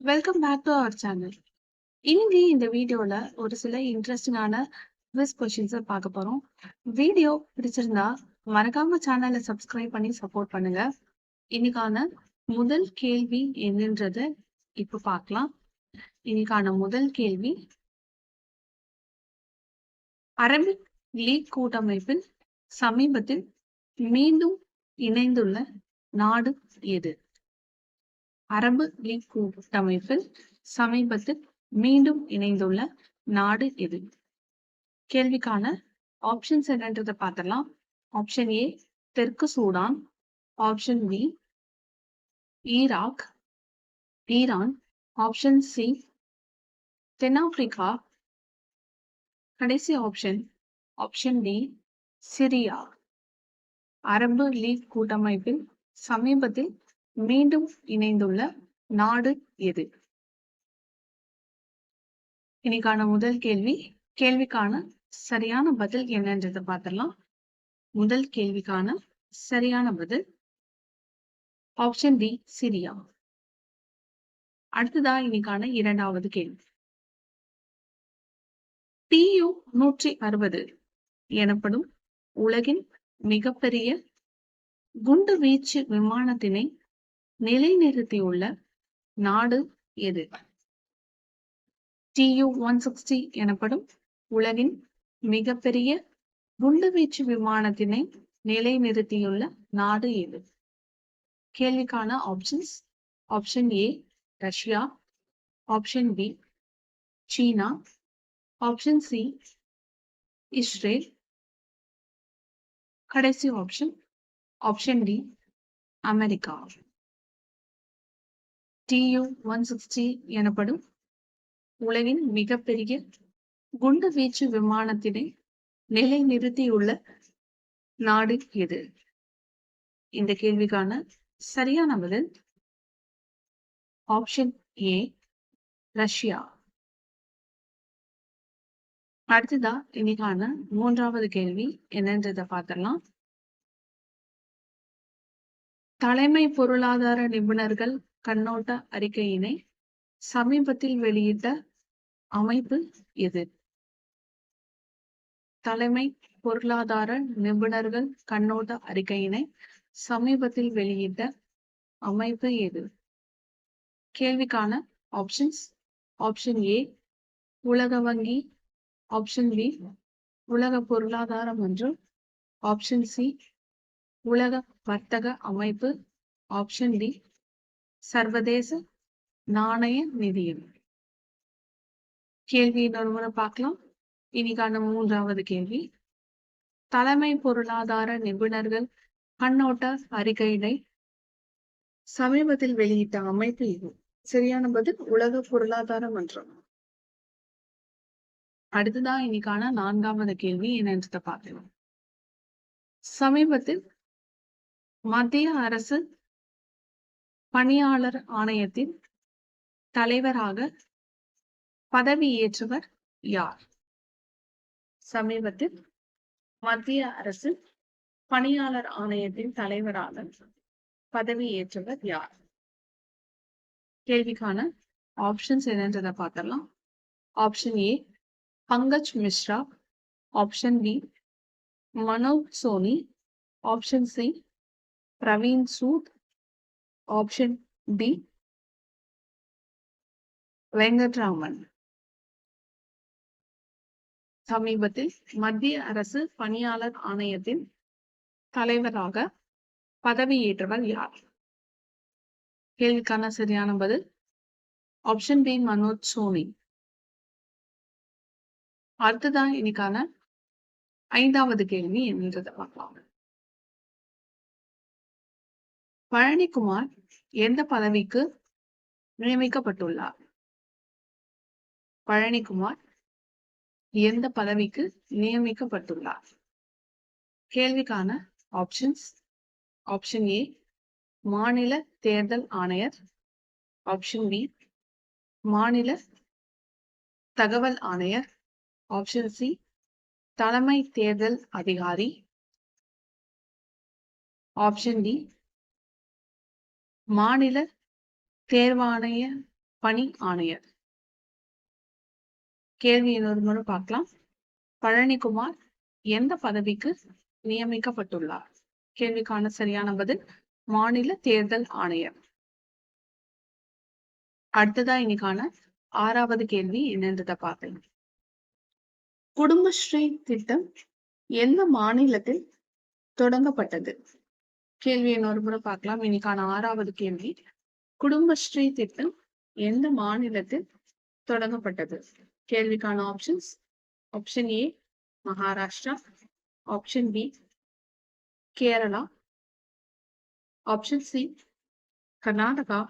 Welcome back to our channel இன்னைக்கு இந்த வீடியோல ஒரு சில இன்ட்ரெஸ்டிங்கான குவிஸ் கொஷின்ஸை பார்க்க போறோம். வீடியோ பிடிச்சிருந்தா மறக்காம சேனலை சப்ஸ்கிரைப் பண்ணி சப்போர்ட் பண்ணுங்க. இன்னைக்கான முதல் கேள்வி என்னன்றத இப்ப பார்க்கலாம். இன்னைக்கான முதல் கேள்வி அரபிக் லீக் கூட்டமைப்பில் சமீபத்தில் மீண்டும் இணைந்துள்ள நாடு எது? அரபு லீக் கூட்டமைப்பில் சமீபத்தில் மீண்டும் இணைந்துள்ள நாடு எது? கேள்விக்கான ஆப்ஷன்ஸ் என்னன்றதை பார்த்தலாம் ஆப்ஷன் ஏ தெற்கு Sudan. Option B Iraq. Iran. Option C தென்னாப்பிரிக்கா. கடைசி ஆப்ஷன் ஆப்ஷன் டி சிரியா. அரபு லீக் கூட்டமைப்பில் சமீபத்தில் மீண்டும் இணைந்துள்ள நாடு எது? இன்னைக்கான முதல் கேள்வி கேள்விக்கான சரியான பதில் என்னன்றதை பார்த்துடலாம். முதல் கேள்விக்கான சரியான பதில் ஆப்ஷன் டி சிரியா. அடுத்ததா இன்னைக்கான இரண்டாவது கேள்வி. டியு நூற்றி அறுபது எனப்படும் உலகின் மிகப்பெரிய குண்டு வீச்சு விமானத்தினை நிலைநிறுத்தியுள்ள நாடு எது? டியு ஒன் சிக்ஸ்டி எனப்படும் உலகின் மிகப்பெரிய குண்டுவீச்சு விமானத்தினை நிலைநிறுத்தியுள்ள நாடு எது? கேள்விக்கான options option A Russia. Option B China. Option C Israel. கடைசி option option D America. Due one sixty எனப்படும் உலகின் மிகப்பெரிய குண்டு வீச்சு விமானத்தினை நிலைநிறுத்தியுள்ள நாடு எது? இந்த கேள்விக்கான சரியான பதில் ஆப்ஷன் ஏ ரஷ்யா. அடுத்ததா இன்னைக்கான மூன்றாவது கேள்வி என்னன்றதை பார்த்தலாம் தலைமை பொருளாதார நிபுணர்கள் கண்ணோட்ட அறிக்கையினை சமீபத்தில் வெளியிட்ட அமைப்பு எது? தலைமை பொருளாதார நிபுணர்கள் கண்ணோட்ட அறிக்கையினை சமீபத்தில் வெளியிட்ட அமைப்பு எது? கேள்விக்கான ஆப்ஷன்ஸ் ஆப்ஷன் ஏ உலக வங்கி. ஆப்ஷன் பி உலக பொருளாதார மன்றம். ஆப்ஷன் சி உலக வர்த்தக அமைப்பு. ஆப்ஷன் டி சர்வதேச நாணய நிதியம். கேள்வி இன்னொரு முறை பார்க்கலாம். இன்னைக்கான மூன்றாவது கேள்வி. தலைமை பொருளாதார நிபுணர்கள் கண்ணோட்ட அறிக்கையினை சமீபத்தில் வெளியிட்ட அமைப்பு இது. சரியான பதில்? உலக பொருளாதார மன்றம். அடுத்ததான் இன்னைக்கான நான்காவது கேள்வி என்னன்றத பார்க்கலாம். சமீபத்தில் மத்திய அரசு பணியாளர் ஆணையத்தின் தலைவராக பதவியேற்றவர் யார்? சமீபத்தில் மத்திய அரசு பணியாளர் ஆணையத்தின் தலைவராக பதவியேற்றவர் யார்? கேள்விக்கான ஆப்ஷன்ஸ் என்னன்றதை பார்த்தரலாம் option A Pankaj Mishra. Option B Manoj Soni. Option C Praveen Sood. Option D Venkatraman. சமீபத்தில் மத்திய அரசு பணியாளர் ஆணையத்தின் தலைவராக பதவியேற்றவர் யார்? கேள்விக்கான சரியான பதில் ஆப்ஷன் பி மனோஜ் சோனி. அடுத்ததான் இன்னைக்கான ஐந்தாவது கேள்வி என்னன்றதை பார்க்கலாம். பழனிக்குமார் எந்த பதவிக்கு நியமிக்கப்பட்டுள்ளார்? பழனிக்குமார் எந்த பதவிக்கு நியமிக்கப்பட்டுள்ளார்? கேள்விக்கான ஆப்ஷன்ஸ் ஆப்ஷன் ஏ மாநில தேர்தல் ஆணையர். ஆப்ஷன் பி மாநில தகவல் ஆணையர். ஆப்ஷன் சி தலைமை தேர்தல் அதிகாரி. ஆப்ஷன் டி மாநில தேர்வாணைய பணி ஆணையர். கேள்வி இன்னொரு முறை பார்க்கலாம். பழனிக்குமார் எந்த பதவிக்கு நியமிக்கப்பட்டுள்ளார்? கேள்விக்கான சரியான பதில் மாநில தேர்தல் ஆணையர். அடுத்ததா இன்னைக்கான ஆறாவது கேள்வி என்னன்றத பார்த்தேன் குடும்பஸ்ரீ திட்டம் எந்த மாநிலத்தில் தொடங்கப்பட்டது? கேள்வி இன்னொரு முறை பார்க்கலாம். இன்னைக்கான ஆறாவது கேள்வி. குடும்பஸ்ரீ திட்டம் எந்த மாநிலத்தில் தொடங்கப்பட்டது? கேள்விக்கான options option A Maharashtra. Option B Kerala. Option C Karnataka.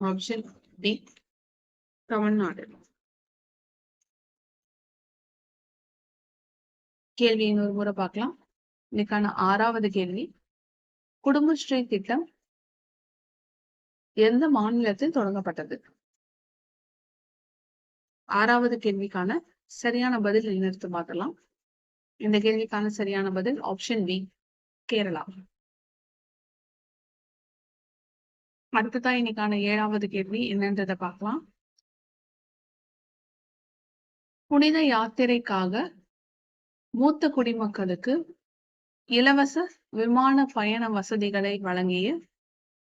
Option D Tamil Nadu. கேள்வி இன்னொரு முறை பார்க்கலாம். இன்னைக்கான ஆறாவது கேள்வி. குடும்பஸ்ரீ திட்டம் எந்த மாநிலத்தில் தொடங்கப்பட்டது? ஆறாவது கேள்விக்கான சரியான பதில் நினைத்து பார்க்கலாம். இந்த கேள்விக்கான சரியான பதில் ஆப்ஷன் பி கேரளா. அடுத்ததான் இன்னைக்கான ஏழாவது கேள்வி என்னன்றதை பார்க்கலாம். புனித யாத்திரைக்காக மூத்த குடிமக்களுக்கு இலவச விமான பயண வசதிகளை வழங்கிய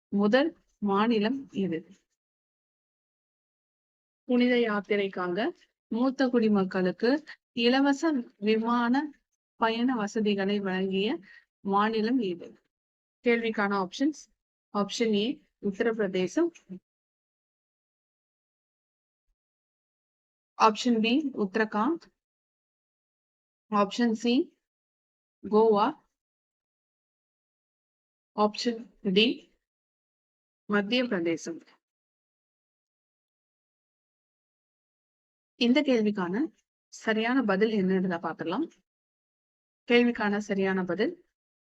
முதல் மாநிலம் இது. புனித யாத்திரைக்காக மூத்த குடிமக்களுக்கு இலவச விமான பயண வசதிகளை வழங்கிய மாநிலம் இது. கேள்விக்கான options option A Uttar Pradesh. Option B Uttarakhand. Option C Goa. Option D Madhya Pradesh இந்த கேள்விக்கான சரியான பதில் என்னன்றத பார்த்துடலாம். கேள்விக்கான சரியான பதில்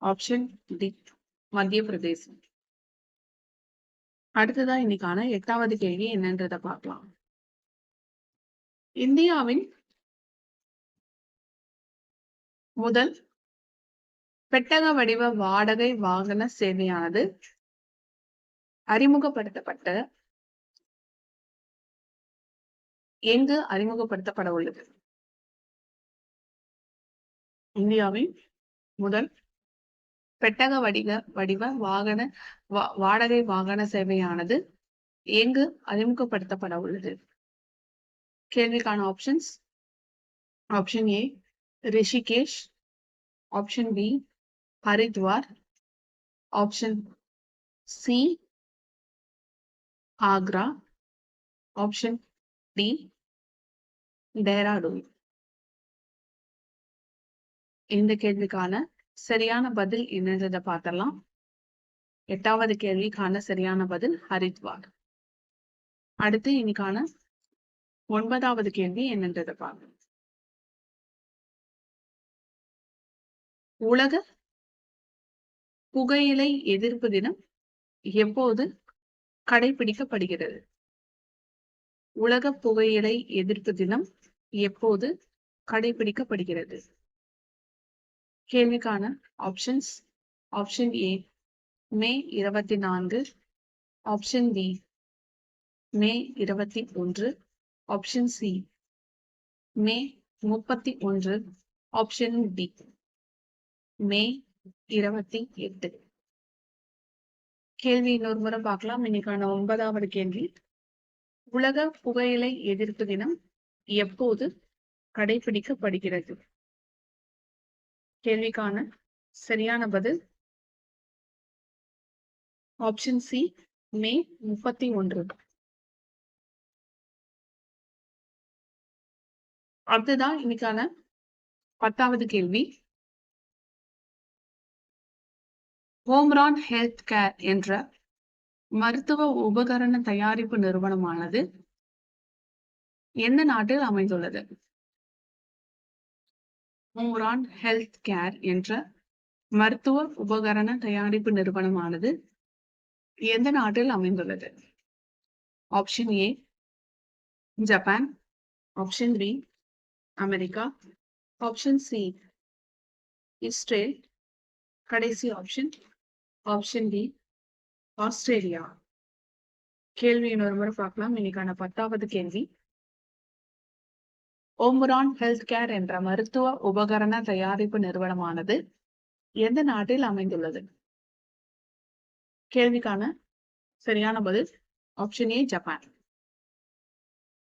ஆப்ஷன் டி மத்திய பிரதேசம் அடுத்ததா இன்னைக்கான எட்டாவது கேள்வி என்னன்றத பார்க்கலாம். இந்தியாவின் முதல் பெட்டக வடிவ வாடகை வாகன சேவையானது அறிமுகப்படுத்தப்பட்ட எங்கு அறிமுகப்படுத்தப்பட உள்ளது? இந்தியாவின் முதல் பெட்டக வடிவ வடிவ வாகன வா வாடகை வாகன சேவையானது எங்கு அறிமுகப்படுத்தப்பட உள்ளது? கேள்விக்கான options option A Rishikesh option B Haridwar. Option C Agra option D Dehradun இந்த கேள்விக்கான சரியான பதில் என்னன்றதை பார்த்தலாம் எட்டாவது கேள்விக்கான சரியான பதில் ஹரித்வார். அடுத்து இன்னைக்கான ஒன்பதாவது கேள்வி என்னன்றதை பார்க்கணும் உலக புகையிலை எதிர்ப்பு தினம் எப்போது கடைபிடிக்கப்படுகிறது? உலக புகையிலை எதிர்ப்பு தினம் எப்போது கடைபிடிக்கப்படுகிறது? கேள்விக்கான ஆப்ஷன்ஸ் ஆப்ஷன் ஏ மே இருபத்தி நான்கு ஆப்ஷன் பி மே இருபத்தி ஒன்று ஆப்ஷன் சி மே முப்பத்தி ஒன்று ஆப்ஷன் டி மே இருபத்தி எட்டு. கேள்வி இன்னொரு முறை பார்க்கலாம். இன்னைக்கான ஒன்பதாவது கேள்வி. உலக புகையிலை எதிர்ப்பு தினம் எப்போது கடைபிடிக்கப்படுகிறது? கேள்விக்கான சரியான பதில் ஆப்ஷன் சி மே முப்பத்தி ஒன்று. அடுத்ததான் இன்னைக்கான பத்தாவது கேள்வி. ஹோம்ரான் ஹெல்த் கேர் என்ற மருத்துவ உபகரண தயாரிப்பு நிறுவனமானது எந்த நாட்டில் அமைந்துள்ளது? ஹோம்ரான் ஹெல்த் கேர் என்ற மருத்துவ உபகரண தயாரிப்பு நிறுவனமானது எந்த நாட்டில் அமைந்துள்ளது? Option A Japan option B America option C Israel கடைசி ஆப்ஷன் ஆப்ஷன் டி ஆஸ்திரேலியா கேள்வி இன்னொரு முறை பார்க்கலாம். இன்னைக்கான பத்தாவது கேள்வி. ஓமரான் ஹெல்த் கேர் என்ற மருத்துவ உபகரண தயாரிப்பு நிறுவனமானது எந்த நாட்டில் அமைந்துள்ளது? கேள்விக்கான சரியான பதில் ஆப்ஷன் ஏ ஜப்பான்